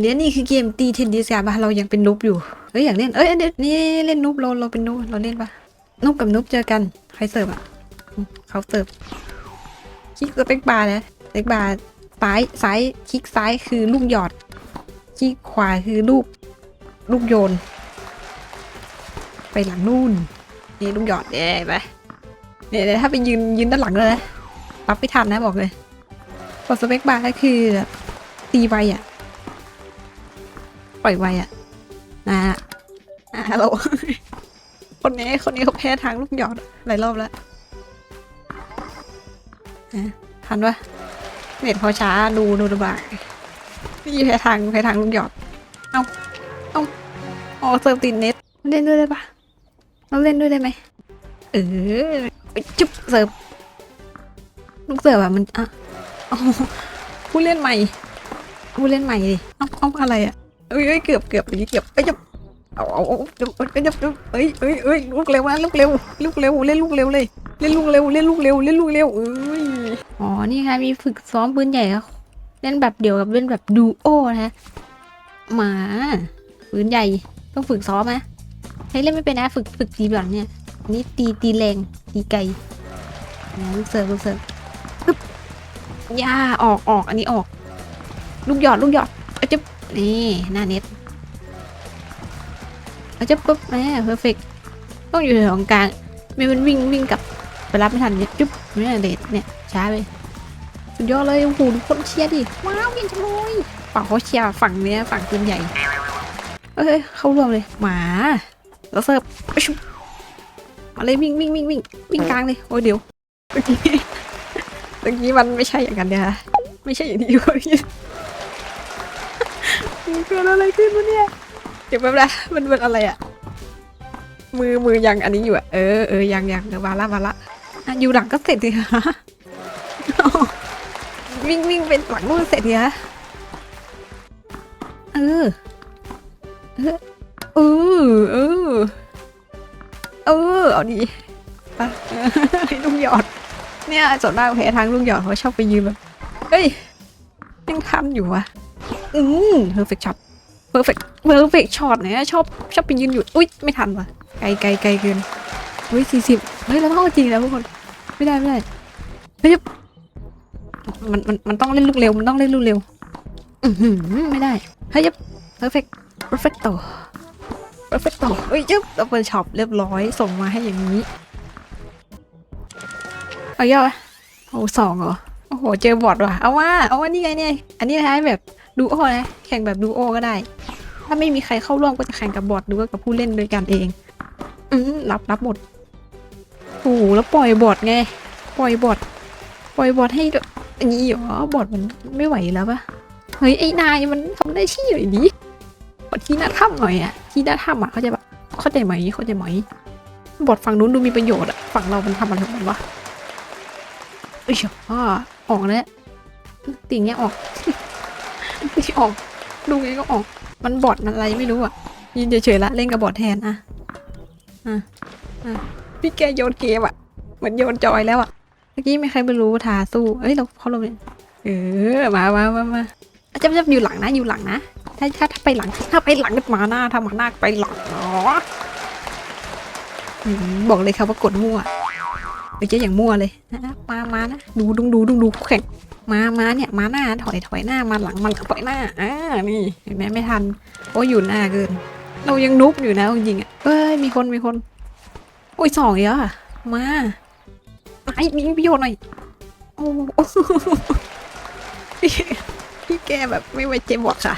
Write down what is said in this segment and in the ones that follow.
เนี่ยนี่คือเกมตีเทนนิสกันปะเรายังเป็นนุบอยู่เอ้ยอยากเล่นเอ้ยเดี๋ยวนี่เล่นนุบเราเราเป็นนุบเราเล่นปะนุบกับนุบเจอกันใครเสิร์ฟอะเขาเสิร์ฟคลิกสเปกบาร์นะสเปกบาร์ซ้ายซ้ายคลิกซ้ายคือลูกหยอดคลิกขวาคือลูกลูกโยน ไปหลังนู่นนี่ลูกหยอดเนี่ยไหมเนี่ยเดี๋ยวถ้าไปยืนยืนด้านหลังเลยนะปั๊บไม่ทันนะบอกเลยกดสเปกบาร์ก็คือตีไวอะ ปล่อยไวอะนะอ่าเราคนนี้คนนี้เขาแพ้ทางลูกหยอดหลายรอบแล้วอ่ทันปะเน็ตเขาช้าดูดูดูบ่ายนี่แพ้ทางแพ้ทางลูกหยอดเอาเอาอ๋อเซิร์ฟติดเน็ตเล่นด้วยได้ปะเราเล่นด้วยได้ไหมเออไปจุ๊บเสิร์ฟลูกเสิร์ฟอะมันอะอ๋อผู้เล่นใหม่ผู้เล่นใหม่ดิเอาเอาอะไรอะ เอ้ยเกือบเกือบอีกเกือบเอ้ยจะเอาเอาเอาเดี๋ยวเอ้ยเดี๋ยวเดี๋ยวเอ้ยเอ้ยเอ้ยลูกเร็วนะลูกเร็วลูกเร็วเล่นลูกเร็วเลยเล่นลูกเร็วเล่นลูกเร็วเล่นลูกเร็วเอ้ยอ๋อนี่ค่ะมีฝึกซ้อมปืนใหญ่ครับเล่นแบบเดียวกับเล่นแบบดูโอนะฮะหมาปืนใหญ่ต้องฝึกซ้อมนะใช้เล่นไม่เป็นนะฝึกฝึกตีแบบเนี่ยนี่ตีตีแรงตีไกลนะลูกเสิร์ฟลูกเสิร์ฟปึ๊บย่าออกออกอันนี้ออก ลูกหยอดลูกหยอดเอาจะ นี่หน้าเน็ตเอาจะปุ๊บแม่เพอร์เฟกต้องอยู่แถวกลางไม่มันวิ่งวิ่งกลับไปรับไม่ทันเนี่ยจุ๊บเนี่ยเดทเนี่ยช้าไปสุดยอดเลยโอ้โหทุกคนเชียร์ดิว้าวยิงจังเลยฝั่งเขาเชียร์ฝั่งเนี้ยฝั่งปืนใหญ่เอ้ยเข้ารวมเลยหมาแล้วเสิร์ฟไปชุบมาเลยวิ่งวิ่งวิ่งวิ่งวิ่งกลางเลยโอ้ยเดี๋ยวเมื่อกี้เมื่อกี้มันไม่ใช่อย่างนั้นเนี่ยฮะไม่ใช่อย่างที่อยู่ที่มัน เกิดอะไรขึ้นวะเนี่ยเดี๋ยวแป๊บนะมันเป็นอะไรอะมือมือยังอันนี้อยู่อะเออเออยังยังเดี๋ยวมาละมาละอะอยู่หลังก็เสร็จสิคะวิ่งวิ่งเป็นหลังนู่นเสร็จสิคะเออ เออเออเออเออเอาดีไปลูกหยอด เนี่ยส่วนมากแพ้ทางลูกหยอดเขาชอบไปยืนแบบ เฮ้ยยังทันอยู่วะ อืม perfect shot perfect perfect shot เนี่ยชอบชอบไปยืนอยู่อุ้ยไม่ทันว่ะไกลไกลไกลเกินอุ้ยสี่สิบเฮ้ยเราต้องเอาจริงแล้วทุกคนไม่ได้ไม่ได้เฮ้ยมันมันมันต้องเล่นลูกเร็วมันต้องเล่นลูกเร็วอือหือไม่ได้เฮ้ย perfect perfecto perfecto เฟกต่อเฮ้ยยึบเราเปิดช็อปเรียบร้อยส่งมาให้อย่างนี้เอาเยอะอะโอ้สองเหรอโอ้โหเจอบอทว่ะเอาว่าเอาว่านี่ไงเนี่ยอันนี้นะแบบ ดูโอนะแข่งแบบดูโอก็ได้ ถ้าไม่มีใครเข้าร่วมก็จะแข่งกับบอทหรือว่ากับผู้เล่นด้วยกันเอง อืมรับรับหมดโอ้โหแล้วปล่อยบอทไง ปล่อยบอทปล่อยบอทให้อย่างนี้เหรอบอทมันไม่ไหวแล้วปะเฮ้ยไอ้นายมันทำได้ชี่หน่อยดิบอทที่หน้าถ้ำหน่อยอะที่หน้าถ้ำอะเขาจะแบบเข้าใจไหมเข้าใจไหมบอทฝั่งนู้นดูมีประโยชน์อะฝั่งเรามันทำอะไรของมันวะเอ้ยอ่าออกแล้วติ่งเงี้ยออก ไม่ออก ดูไงก็ออก มันบอดมันอะไรไม่รู้อะยืนเฉยๆละเล่นกับบอดแทนอะอะอะพี่แกโยนเกมอะเหมือนโยนจอยแล้วอะเมื่อกี้ไม่ใครไม่รู้ทาสู้เอ้ยเราเขาลงเลยเออมามามามาอาจจะจะอยู่หลังนะอยู่หลังนะถ้าถ้าถ้าไปหลังถ้าไปหลังก็มาหน้าถ้ามาหน้าไปหลังเนาะบอกเลยครับว่ากดมั่วหรือจะอย่างมั่วเลยนะมามานะดูดูดูดูดูแข่ง มามาเนี่ยมาหน้าถอยถอยหน้ามาหลังมันถอยหน้าอ่านี่เห็นไหมไม่ทัน โอ้ยอยู่หน้าเกิน เรายังนุบอยู่นะจริงอะเอ้ยมีคนมีคน โอ้ยสองเยอะอะมาไอ้มีประโยชน์หน่อยโอ้พี่พี่แกแบบไม่ไว้ใจบอดค่ะ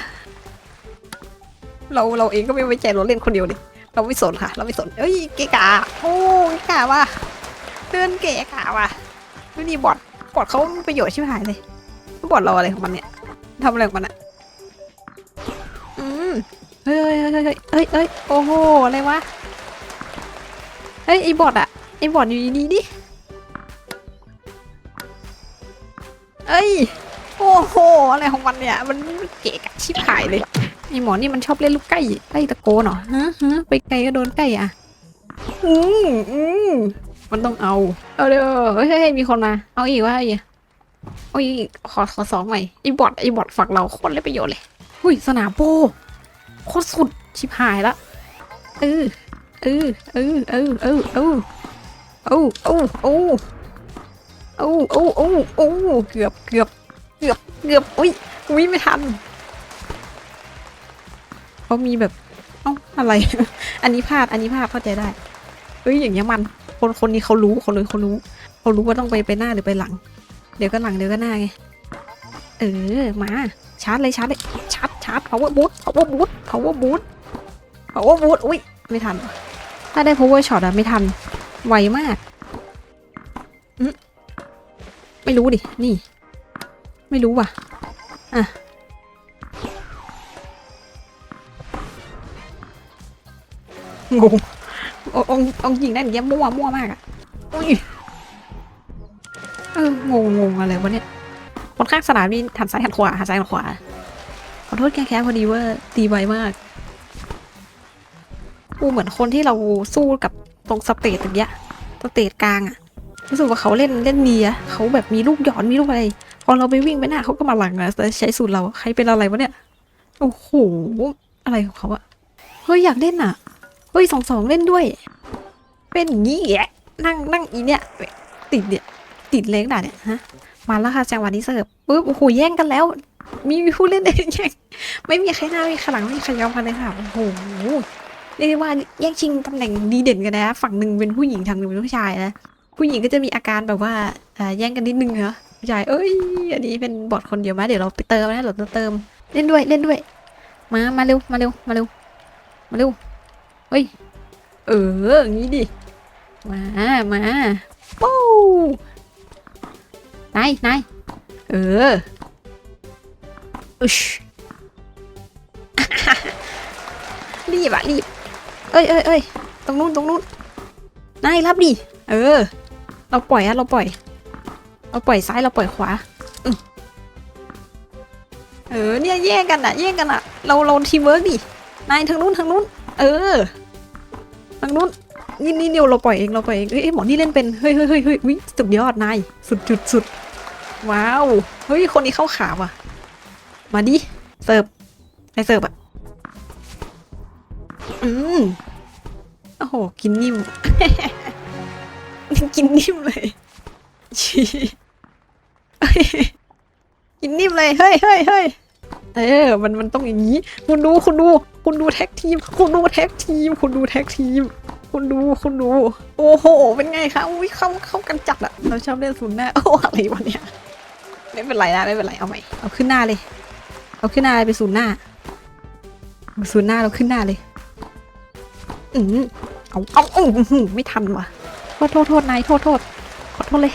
เราเราเองก็ไม่ไว้ใจเราเล่นคนเดียวดิเราไม่สนค่ะ เราไม่สนเอ้ยเกกะโอ้เกกะว่ะเดินเกกะว่ะนี่บอด บอดเขามีประโยชน์ชิบหายเลยบอดเราอะไรของมันเนี่ยทำอะไรของมันอะอืมเฮ้ยเฮ้ยเฮ้ยเฮ้ยเฮ้ยเฮ้ยโอ้โหอะไรวะเฮ้ยไอ้บอดอะไอ้บอดอยู่ดีดิเอ้ยโอ้โหอะไรของมันเนี่ย มันเก๋กะชิบหายเลยไอ้หมอนี่มันชอบเล่นลูกไก่ไก่ตะโกนเหรอฮะฮะไปไกลก็โดนไก่อะอืมอืม มันต้องเอา เอาเดี๋ยวเฮ้ยเฮ้ยมีคนมา เอาอีกว่าไอ้โอ้ยขอขอสองใหม่ไอ้บอทไอ้บอทฝั่งเราโคตรได้ประโยชน์เลยหุ้ยสนามโปโคตรสุดชิบหายละเออเออเออเออเออเออเออเออเออเออเออเออเออเกือบเกือบเกือบเกือบอุ้ยอุ้ยไม่ทันเขามีแบบเอ้าอะไร อันนี้พลาดอันนี้พลาดเข้าใจได้ เอ้ยอย่างเงี้ยมัน คนคนนี้เขารู้คนเลยเขารู้เขารู้ว่าต้องไปไปหน้าหรือไปหลัง เดี๋ยวก็หลังเดี๋ยวก็หน้าไงเออมาชาร์จเลยชาร์จเลยชาร์จชาร์จ power boost power boost power boost power boost อุ้ยไม่ทัน ถ้าได้ power shot อะไม่ทันไวมากอืมไม่รู้ดิ นี่ ไม่รู้ว่ะ อะ งง องององยิงได้อย่างเงี้ยมั่วมั่วมากอะอุ้ยเอองงงงอะไรวะเนี่ยคนข้างสนามนี่หันซ้ายหันขวาหันซ้ายหันขวาขอโทษแค่แค่พอดีว่าตีไวมากกูเหมือนคนที่เราสู้กับตรงสเตจอย่างเงี้ยสเตจกลางอะรู้สึกว่าเขาเล่นเล่นดีอะเขาแบบมีลูกหย่อนมีลูกอะไร พอเราไปวิ่งไปหน้าเขาก็มาหลังนะใช้สูตรเราใครเป็นอะไรวะเนี่ย โอ้โห อะไรของเขาอะเฮ้ยอยากเล่นอะ เฮ้ยสองสองเล่นด้วย เป็นอย่างงี้แหละนั่งนั่งอีเนี่ยติดเนี่ยติดเล้งด่าเนี่ยฮะมาแล้วค่ะจังหวะนี้เสิร์ฟปุ๊บโอ้โหแย่งกันแล้ว มีผู้เล่นเองแย่งไม่มีใครหน้าไม่มีใครหลังไม่มีใครยอมกันเลยค่ะโอ้โหเรียกได้ว่าแย่งชิงตำแหน่งดีเด่นกันนะ ฝั่งหนึ่งเป็นผู้หญิงทางหนึ่งเป็นผู้ชายนะผู้หญิงก็จะมีอาการแบบว่าแย่งกันนิดนึงเหรอผู้ชายเอ้ยอันนี้เป็นบอทคนเดียวมเดี๋ยวเราไปเติมนะเราเติมเล่นด้วยเล่นด้วย มามาเร็วมาเร็วมาเร็วมาเร็ว เฮ้ย เอออย่างนี้ดิ มา มาปู้นายนายเอออึชรีบอะรีบ เอ้ยเอ้ยเอ้ยตรงนู้นตรงนู้นนายรับดิ เออ เราปล่อยอะเราปล่อย เราปล่อยซ้ายเราปล่อยขวาเออเนี่ยแย่งกันอะแย่งกันอะเราเราทีมเวิร์กดินายทางนู้นทางนู้น เออ ทางนู้นนี่นี่เดียวเราปล่อยเองเราปล่อยเองเอ้ยเอ้ยหมอนี่เล่นเป็นเฮ้ยเฮ้ยเฮ้ยเฮ้ยวิสุดยอดนายสุดจุดสุดว้าวเฮ้ยคนนี้เข้าขาว่ะ มาดิเสิร์ฟไอเสิร์ฟอะอืมโอ้โหกินนิ่มกินนิ่มเลยชีกินนิ่มเลยเฮ้ยเฮ้ยเฮ้ยเออมันมันต้องอย่างนี้ คุณดูคุณดู คุณดูแท็กทีม คุณดูแท็กทีม คุณดูแท็กทีม คุณดู คุณดู โอ้โห เป็นไงคะ อุ้ยเข้าเข้ากันจัดอะเราชอบเล่นศูนย์หน้า โอ้อะไรวะเนี่ย ไม่เป็นไรนะ ไม่เป็นไร เอาใหม่ เอาขึ้นหน้าเลย เอาขึ้นหน้าเลยไปศูนย์หน้า ศูนย์หน้าเราขึ้นหน้าเลย อืมเอาเอาเอาอื้อหือไม่ทันว่ะ โทษโทษโทษนายโทษโทษขอโทษเลย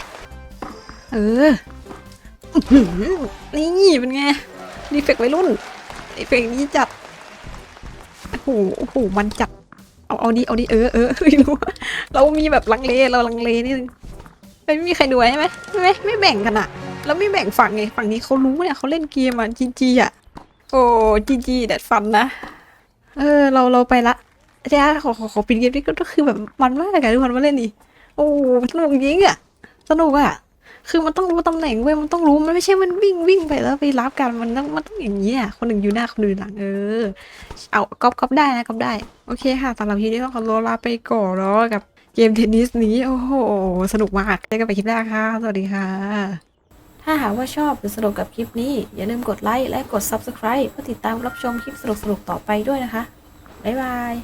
เออนี่เป็นไงรีเฟกวัยรุ่นรีเฟกนี้จัด โอ้โหโอ้โหมันจัด เอาเอาดิเอาดิเออเออไม่รู้เรามีแบบลังเลเราลังเลนิดนึงไม่มีใครดูใช่ไหมไม่ไม่แบ่งกันอะแล้วไม่แบ่งฝั่งไงฝั่งนี้เขารู้เนี่ยเขาเล่นเกมอะจีจีอะโอ้จีจีแดดฟันนะเออเราเราไปละเจ้าขอขอขอปิดเกมนี้ก็คือแบบมันมากอะทุกคนมาเล่นดิโอ้สนุกจริงอะสนุกอะ คือมันต้องรู้ตำแหน่งเว้ยมันต้องรู้มันไม่ใช่มันวิ่งวิ่งไปแล้วไปรับกันมันต้องมันต้องอย่างนี้อะคนหนึ่งอยู่หน้าคนหนึ่งหลังเออ เอาก๊อปก๊อปได้นะก๊อปได้โอเคค่ะสำหรับคลิปนี้ต้องขอตัวลาไปก่อนแล้วกับเกมเทนนิสนี้โอ้โหสนุกมากเจอกันใหม่คลิปหน้าค่ะสวัสดีค่ะ ถ้าหากว่าชอบหรือสนุกกับคลิปนี้ อย่าลืมกดไลค์และกด Subscribe เพื่อติดตามรับชมคลิปสนุกๆต่อไปด้วยนะคะบ๊ายบาย